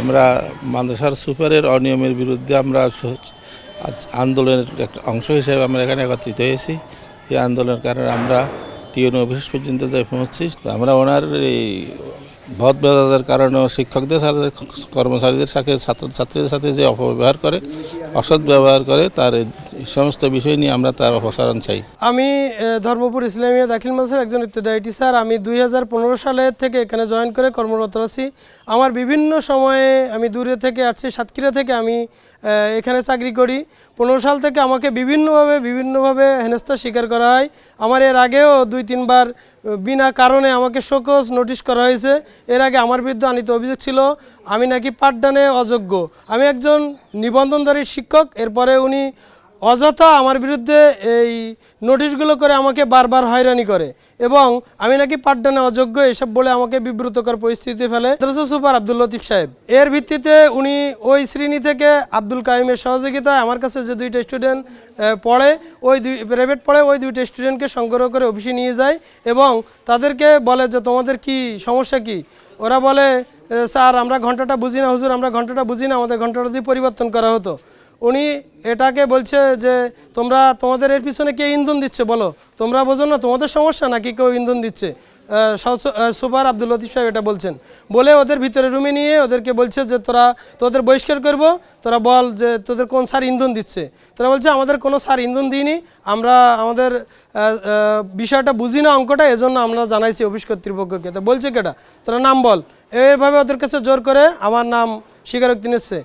আমরা মাদ্রাসার সুপারের অনিয়মের বিরুদ্ধে আমরা আন্দোলনের একটা অংশ হিসেবে আমরা এখানে একত্রিত হয়েছি। এই আন্দোলনের কারণে আমরা টিউন অফিস পর্যন্ত যাই পৌঁছছি আমরা ওনার এই ভদ্রতার কারণে শিক্ষকদের সাথে, কর্মচারীদের সাথে ছাত্র ছাত্রীদের সাথে যে অপব্যবহার করে, অসৎ ব্যবহার করে, তার সমস্ত বিষয় নিয়ে আমরা তার অপসারণ চাই। আমি ধর্মপুর ইসলামিয়া দাখিল মাদ্রাসার একজন ইবতদায়ী টিচার আমি দুই সালে থেকে এখানে জয়েন করে কর্মরত আছি। আমার বিভিন্ন সময়ে আমি দূরে থেকে আসছি, সাতক্ষীরা থেকে আমি এখানে চাকরি করি। পনেরো সাল থেকে আমাকে বিভিন্নভাবে বিভিন্নভাবে হেনস্থা স্বীকার করা হয়। আমার এর আগেও দুই, তিনবার বিনা কারণে আমাকে শোকজ নোটিশ করা হয়েছে। এর আগে আমার বিরুদ্ধে আনিত অভিযোগ ছিল, আমি নাকি পাঠদানে অযোগ্য। আমি একজন নিবন্ধনধারী শিক্ষক। এরপরে উনি অযথা আমার বিরুদ্ধে এই নোটিশগুলো করে আমাকে বারবার হয়রানি করে এবং আমি নাকি পাঠদানে অযোগ্য এসব বলে আমাকে বিব্রতকর পরিস্থিতি ফেলে। সুপার আব্দুল লতিফ সাহেব, এর ভিত্তিতে উনি ওই শ্রেণি থেকে আব্দুল কাইমের সহযোগিতায় আমার কাছে যে দুইটা স্টুডেন্ট পড়ে, ওই দুই প্রাইভেট পড়ে, ওই দুইটা স্টুডেন্টকে সংগ্রহ করে অফিসে নিয়ে যায় এবং তাদেরকে বলে যে, তোমাদের কি সমস্যা কি? ওরা বলে স্যার, আমরা ঘন্টাটা বুঝি না, হুজুর, আমরা ঘন্টাটা বুঝি না, আমাদের ঘন্টাটা যদি পরিবর্তন করা হতো। উনি এটাকে বলছে যে, তোমরা তোমাদের এর পিছনে কে ইন্ধন দিচ্ছে বলো? তোমরা বোঝো না, তোমাদের সমস্যা নাকি কেউ ইন্ধন দিচ্ছে? সুপার আব্দুল লতিফ সাহেব এটা বলছেন। বলে ওদের ভিতরে রুমে নিয়ে ওদেরকে বলছে যে, তোরা, তোদের বহিষ্কার করব, তোরা বল যে, তোদের কোন সার ইন্ধন দিচ্ছে? তোরা বলছে, আমাদের কোনো সার ইন্ধন দিইনি, আমরা, আমাদের বিষয়টা বুঝি না অঙ্কটা, এজন্য আমরা জানাইছি অফিস কর্তৃপক্ষকে। তো বলছে কেটা? তোরা, নাম বল। এভাবে ওদের কাছে জোর করে আমার নাম স্বীকারোক্তি নিচ্ছে।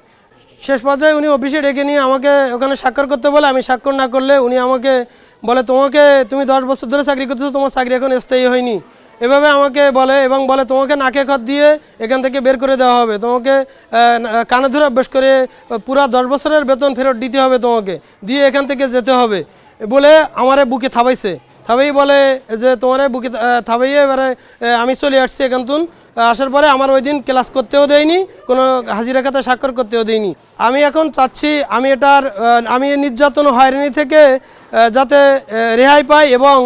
শেষ পর্যায়ে উনি অফিসে ডেকে নিয়ে আমাকে ওখানে স্বাক্ষর করতে বলে, আমি স্বাক্ষর না করলে উনি আমাকে বলে, তোমাকে তুমি দশ বছর ধরে চাকরি করতেছো, তোমার চাকরি এখন স্থায়ী হয়নি। এভাবে আমাকে বলে এবং বলে, তোমাকে নাকে খত দিয়ে এখান থেকে বের করে দেওয়া হবে। তোমাকে কানে ধরে অভ্যেস করে, পুরা দশ বছরের বেতন ফেরত দিতে হবে তোমাকে, দিয়ে এখান থেকে যেতে হবে। বলে আমারে বুকে থাবাইছে থাবেই বলে যে তোমার বুকে থাবেই এবারে আমি চলে আসছি এখান তুন। আসার পরে আমার ওই দিন ক্লাস করতেও দেয়নি, কোনো হাজিরা খাতে স্বাক্ষর করতেও দেয়নি। আমি এখন চাচ্ছি, আমি এটার আমি নির্যাতন হয়রানি থেকে যাতে রেহাই পাই এবং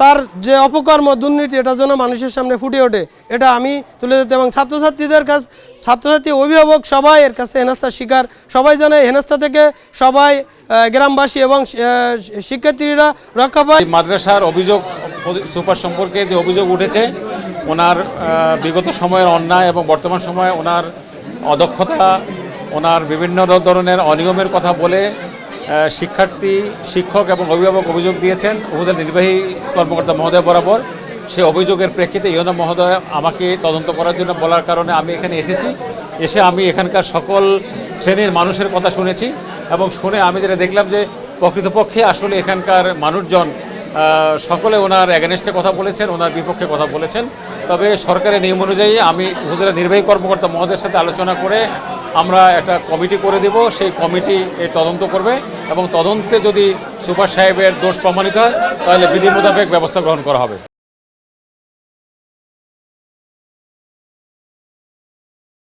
তার যে অপকর্ম, দুর্নীতি এটা যেন মানুষের সামনে ফুটে ওঠে, এটা আমি তুলে দিতে এবং ছাত্রছাত্রীদের কাছ ছাত্রছাত্রী অভিভাবক সবাই এর কাছে হেনস্থার শিকার। সবাই যেন হেনস্থা থেকে সবাই গ্রামবাসী এবং শিক্ষার্থীরা রক্ষা পায়। মাদ্রাসার অভিযোগ সুপার সম্পর্কে যে অভিযোগ উঠেছে, ওনার বিগত সময়ের অন্যায় এবং বর্তমান সময়ে ওনার অদক্ষতা, ওনার বিভিন্ন ধরনের অনিয়মের কথা বলে শিক্ষার্থী, শিক্ষক এবং অভিভাবক অভিযোগ দিয়েছেন। উপজেলা নির্বাহী কর্মকর্তা মহোদয় বরাবর সেই অভিযোগের প্রেক্ষিতে ইয়না মহোদয় আমাকে তদন্ত করার জন্য বলার কারণে আমি এখানে এসেছি। এসে আমি এখানকার সকল শ্রেণির মানুষের কথা শুনেছি এবং শুনে আমি যেটা দেখলাম যে প্রকৃতপক্ষে আসলে এখানকার মানুষজন সকলে ওনার অ্যাগেনস্টে কথা বলেছেন, ওনার বিপক্ষে কথা বলেছেন। তবে সরকারের নিয়ম অনুযায়ী আমি উপজেলা নির্বাহী কর্মকর্তা মহোদয়ের সাথে আলোচনা করে আমরা একটা কমিটি করে দেব, সেই কমিটি এই তদন্ত করবে এবং তদন্তে যদি সুপার সাহেবের দোষ প্রমাণিত হয়, তাহলে বিধি মোতাবেক ব্যবস্থা গ্রহণ করা হবে।